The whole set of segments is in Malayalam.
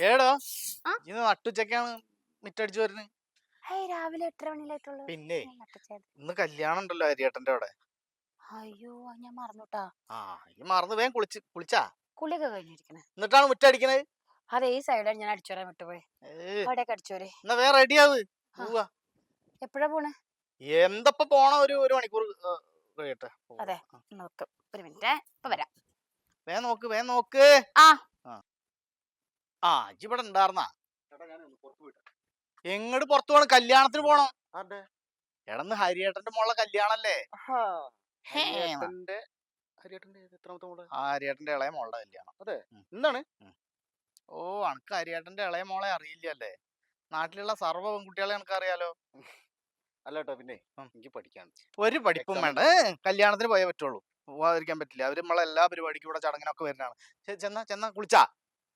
ഏടോ? ഇന്ന് നട്ടുച്ചക്കാണ് മിറ്റടിച്ചു വരുന്നത് രാവിലെ എട്ടര മണിയിലായിട്ടുള്ളൂ പിന്നെ. ഇന്ന് കല്യാണം ഉണ്ടല്ലോ ഹരിയേട്ടന്റെ അവിടെ. അയ്യോ ഞാൻ മറന്നുട്ടാ. ആ ഈ മറന്നു വേഗം കുളിച്ച് കുളിച്ചാ. കുളിയൊക്കെ കഴിഞ്ഞിരിക്കണേ. എന്നിട്ടാണ് മുറ്റടിക്കണത് അതെ ഈ സൈഡാണ് ഞാൻ അടിച്ചു വരാൻ വിട്ടുപോയി അവിടെയൊക്കെ അടിച്ചോരെ. എന്നാ വേറെ റെഡിയാവ്. എപ്പോഴാ പോണേ? എന്തപ്പോ പോണ ഒരു ഒരു മണിക്കൂർ കഴിയട്ടെ. അതെ. നോക്ക്. ഒരു മിനിറ്റ് ഇപ്പൊ വരാം. വേ നോക്ക് വേ നോക്ക്. ആ. ആ ഇജ്ജ് ഇവിടെ ഉണ്ടായിരുന്നാ എങ്ങോട്ട് പുറത്തു പോണം? കല്യാണത്തിന് പോണം. എടന്ന് ഹരിയേട്ടന്റെ മോളെ കല്യാണല്ലേ? ഹരിയേട്ടന്റെ ഇളയ മോളുടെ കല്യാണം. എന്താണ്? ഓ അനക്ക് ഹരിയേട്ടന്റെ ഇളയ മോളെ അറിയില്ലല്ലേ? നാട്ടിലുള്ള സർവ പെൺകുട്ടികളെ എനിക്ക് അറിയാലോ? അല്ല കേട്ടോ പിന്നെ എനിക്ക് പഠിക്കാൻ ഒരു പഠിപ്പും വേണ്ട. കല്യാണത്തിന് പോയേ പറ്റുള്ളൂ. പോവാതിരിക്കാൻ പറ്റില്ല. അവർ നമ്മളെല്ലാ പരിപാടിക്കും ഇവിടെ ചടങ്ങിനൊക്കെ വരുന്നതാണ്. ചെന്നാ ചെന്നാ കുളിച്ചാ.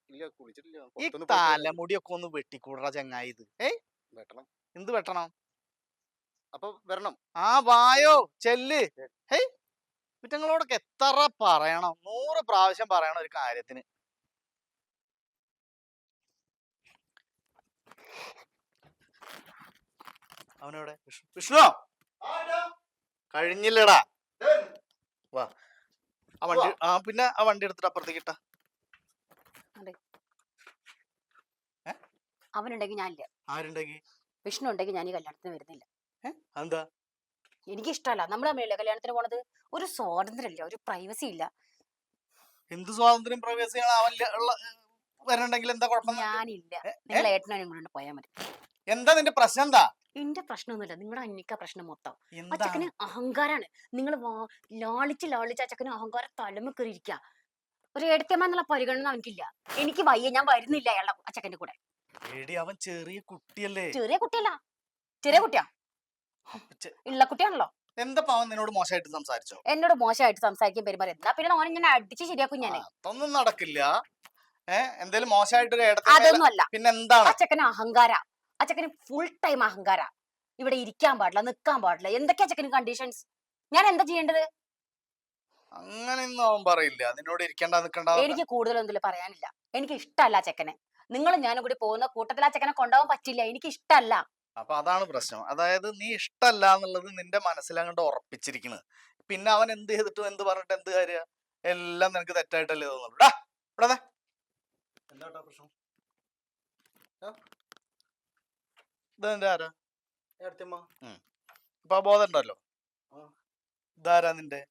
ഇല്ല കുളിച്ചിട്ടില്ല. ഈ പുറത്തൊന്ന് പോയിട്ട് വരാം. തലമുടിയൊക്കെ ഒന്ന് വെട്ടിക്കൂടറ ചങ്ങായി ഇത് ഏയ് വെട്ടണം. എന്ത് വെട്ടണം? അപ്പൊ വരണം. ആ വായോ ചെല്ല്. ഹേയ് കുറ്റങ്ങളോടൊക്കെ എത്ര പറയണം? നൂറ് പ്രാവശ്യം പറയണം ഒരു കാര്യത്തിന്. അവനവിടെ. വിഷ്ണു വിഷ്ണു! കഴിഞ്ഞില്ലടാ. വാ. ആ വണ്ടി ആ പിന്നെ ആ വണ്ടി എടുത്തിട്ട് അപ്പുറത്തേക്ക് ഇട്ടാ. അവനുണ്ടെങ്കിൽ ഞാനില്ല. ആരുണ്ടെങ്കിൽ വിഷ്ണു ഉണ്ടെങ്കിൽ ഞാൻ ഈ കല്യാണത്തിന് വരുന്നില്ല. എന്താ എനിക്ക് ഇഷ്ടമല്ല നമ്മൾ തമ്മിലല്ലേ കല്യാണത്തിന് പോണത്? ഒരു സ്വാതന്ത്ര്യമില്ല. ഒരു പ്രൈവസി ഇല്ല. എന്ത് സ്വാതന്ത്ര്യം വരണ്ടെങ്കിൽ എന്താ കുഴപ്പം? ഞാനില്ല? നിങ്ങൾ ഏട്ടനും കൊണ്ട് പോയാൽ മതി. എന്താ നിന്റെ പ്രശ്നം എന്താ? എന്റെ പ്രശ്നമൊന്നുമില്ല. നിങ്ങളുടെ അന്നിക്ക പ്രശ്നം മൊത്തം. ആ അഹങ്കാരാണ്. നിങ്ങൾ ലാളിച്ച് ലാളിച്ച് ആ അഹങ്കാര അഹങ്കാരം തലമ കയറിയിരിക്കുക ഒരു എടുത്തമ്മ എന്നുള്ള പരിഗണന അവനിക്കില്ല. എനിക്ക് വയ്യ ഞാൻ വരുന്നില്ല അയാളുടെ അച്ചക്കന്റെ കൂടെ. എടി അവൻ ചെറിയ കുട്ടിയല്ലേ? ചെറിയ കുട്ടിയല്ല. ചെറിയ കുട്ടിയാ. ഉള്ള കുട്ടിയാണല്ലോ. എന്താ പാവം നിന്നോട് മോശമായിട്ട് സംസാരിച്ചോ? എന്നോട് മോശമായിട്ട് സംസാരിക്കാൻ പെരുമാറി എന്നാ പിന്നെ ഓനെ ഞാൻ അടിച്ച് ശരിയാക്കും ഞാൻ ഒന്നും അതൊന്നും നടക്കില്ല. എന്തേലും മോശമായിട്ടൊരു ഇടത്തിൽ അതൊന്നും അല്ല പിന്നെ എന്താണ് അച്ചക്കന് അഹങ്കാര. അച്ചക്കന് ഫുൾ ടൈം അഹങ്കാര. ഇവിടെ ഇരിക്കാൻ പാടില്ല നിൽക്കാൻ പാടില്ല. എന്തൊക്കെയാ അച്ചക്കന് കണ്ടീഷൻസ് ഞാൻ എന്താ ചെയ്യേണ്ടത്? അങ്ങനെയൊന്നും അവൻ പറയില്ല. നിന്നോട് ഇരിക്കണ്ട നിൽക്കണ്ട എനിക്ക് കൂടുതലൊന്നും പറയാനില്ല. എനിക്ക് ഇഷ്ടമല്ല ചെക്കനെ. നിങ്ങൾ ഞാനും കൂടി പോകുന്ന കൂട്ടത്തിൽ ആ ചെക്കനെ കൊണ്ടുപോകാൻ പറ്റില്ല. എനിക്ക് ഇഷ്ടമല്ല. അപ്പൊ അതാണ് പ്രശ്നം. അതായത് നീ ഇഷ്ടമല്ല എന്നുള്ളത് നിന്റെ മനസ്സിലങ്ങോട്ട് ഉറപ്പിച്ചിരിക്കുന്നു പിന്നെ അവൻ എന്ത് ചെയ്തിട്ടും എന്ത് പറഞ്ഞിട്ട് എന്ത് കാര്യ? എല്ലാം നിനക്ക് തെറ്റായിട്ടല്ലേ തോന്നുള്ളൂ. ടാ, ഇവിടെ എന്താ പ്രശ്നം? ഇതെന്റെ ആരാ? ബോധം ഉണ്ടല്ലോ. ഇതാരാ നിന്റെ?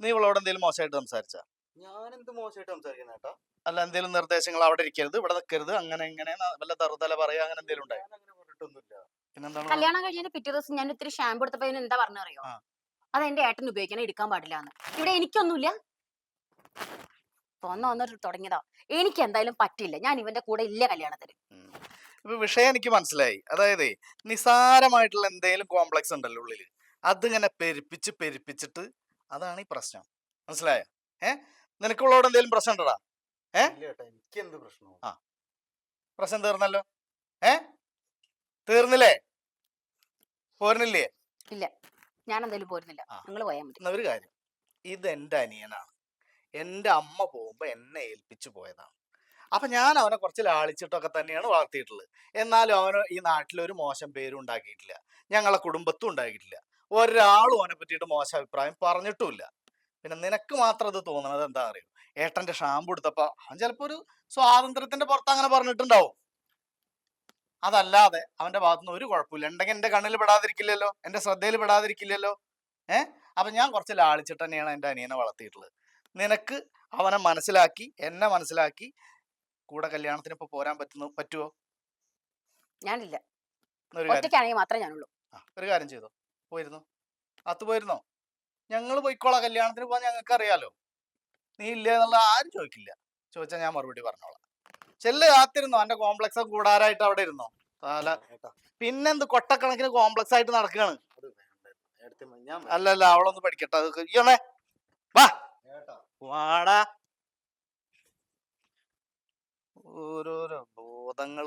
നീ ഇവളോട് എന്തെങ്കിലും മോശമായിട്ട് സംസാരിച്ച? ഞാൻ എന്ത് മോശമായിട്ട് സംസാരിക്കുന്ന കേട്ടോ അല്ല എന്തെങ്കിലും നിർദ്ദേശങ്ങൾ അവിടെ ഇരിക്കരുത് ഇവിടെ നിൽക്കരുത് അങ്ങനെ ഇങ്ങനെ ന- വല്ല തറുതല പറയാ അങ്ങനെ എന്തെങ്കിലും ഉണ്ടായി? കല്യാണം കഴിഞ്ഞതിന് പിറ്റേ ദിവസം ഞാൻ ഇത്തിരി ഷാമ്പു എടുത്തപ്പോ എന്താ പറഞ്ഞു അറിയോ. അത് എന്റെ ഏട്ടൻ ഉപയോഗിക്കാൻ എടുക്കാൻ പാടില്ല എന്ന് ഇവിടെ എനിക്കൊന്നുമില്ല. വന്ന വന്നിട്ട് തുടങ്ങിയതാ. എനിക്ക് എന്തായാലും പറ്റില്ല. ഞാൻ ഇവന്റെ കൂടെ ഇല്ല കല്യാണത്തിന്. ഇപ്പൊ വിഷയം എനിക്ക് മനസ്സിലായി. അതായത് നിസാരമായിട്ടുള്ള എന്തെങ്കിലും കോംപ്ലക്സ് ഉണ്ടല്ലോ ഉള്ളിൽ. അതിങ്ങനെ പെരുപ്പിച്ച് പെരുപ്പിച്ചിട്ട് അതാണ് ഈ പ്രശ്നം. മനസ്സിലായോ? ഏ? നിനക്കുള്ളവിടെ എന്തെങ്കിലും പ്രശ്നം ഉണ്ടടാ? ഏ? എനിക്ക് എന്ത് പ്രശ്നവും? പ്രശ്നം തീർന്നല്ലോ? ഏ? തീർന്നില്ലേ? പോരുന്നില്ലേ? ഇല്ല. ഞാൻ എന്തായാലും പോരുന്നില്ല. ആ. നിങ്ങൾ പോയാൽ മതി. എന്നാ ഒരു കാര്യം. ഇത് എന്റെ അനിയനാണ്. എന്റെ അമ്മ പോകുമ്പോൾ എന്നെ ഏൽപ്പിച്ചു പോയതാണ്. അപ്പൊ ഞാൻ അവനെ കുറച്ച് ലാളിച്ചിട്ടൊക്കെ തന്നെയാണ് വളർത്തിയിട്ടുള്ളത്. എന്നാലും അവന് ഈ നാട്ടിലൊരു മോശം പേരും ഉണ്ടാക്കിയിട്ടില്ല. ഞങ്ങളെ കുടുംബത്തും ഉണ്ടാക്കിയിട്ടില്ല. ഒരാളും അവനെ പറ്റിയിട്ട് മോശം അഭിപ്രായം പറഞ്ഞിട്ടുമില്ല. പിന്നെ നിനക്ക് മാത്രം അത് തോന്നണത് എന്താ അറിയോ? ഏട്ടന്റെ ഷാമ്പു എടുത്തപ്പോ അവൻ ചിലപ്പോ ഒരു സ്വാതന്ത്ര്യത്തിന്റെ പുറത്ത് അങ്ങനെ പറഞ്ഞിട്ടുണ്ടാവും. അതല്ലാതെ അവന്റെ ഭാഗത്തുനിന്ന് ഒരു കുഴപ്പമില്ല. ഉണ്ടെങ്കിൽ എന്റെ കണ്ണിൽ പെടാതിരിക്കില്ലല്ലോ? എന്റെ ശ്രദ്ധയിൽ പെടാതിരിക്കില്ലല്ലോ? ഏഹ് അപ്പൊ ഞാൻ കുറച്ച് ലാളിച്ചിട്ട് തന്നെയാണ് എന്റെ അനിയനെ വളർത്തിയിട്ടുള്ളത്. നിനക്ക് അവനെ മനസ്സിലാക്കി എന്നെ മനസ്സിലാക്കി കൂടെ കല്യാണത്തിന് ഇപ്പൊ പോരാൻ പറ്റുന്നു പറ്റുമോ ഞാനില്ല. ഒരു കാര്യം ഒറ്റയ്ക്കാണെങ്കിൽ മാത്രമേ ഞാനുള്ളൂ. ആ, ഒരു കാര്യം ചെയ്തോ? പോയിരുന്നോ. അത്ത് പോയിരുന്നോ? ഞങ്ങൾ പോയിക്കോളാം. കല്യാണത്തിന് പോകാൻ ഞങ്ങൾക്ക് അറിയാലോ നീ ഇല്ല എന്നുള്ള ആരും ചോദിക്കില്ല. ചോദിച്ചാൽ ഞാൻ മറുപടി പറഞ്ഞോളാം. ചെല്ല് കാത്തിരുന്നോ? എന്റെ കോംപ്ലക്സ് കൂടാറായിട്ട് അവിടെ ഇരുന്നോ? തല പിന്നെന്ത് കൊട്ടക്കണക്കിന് കോംപ്ലക്സ് ആയിട്ട് നടക്കുകയാണ് അല്ലല്ല അല്ല അല്ല അവളൊന്ന് പഠിക്കട്ടെ. അത് ഇയ്യോണേ. വാ. വാടാ. ഓരോരോ ബോധങ്ങൾ.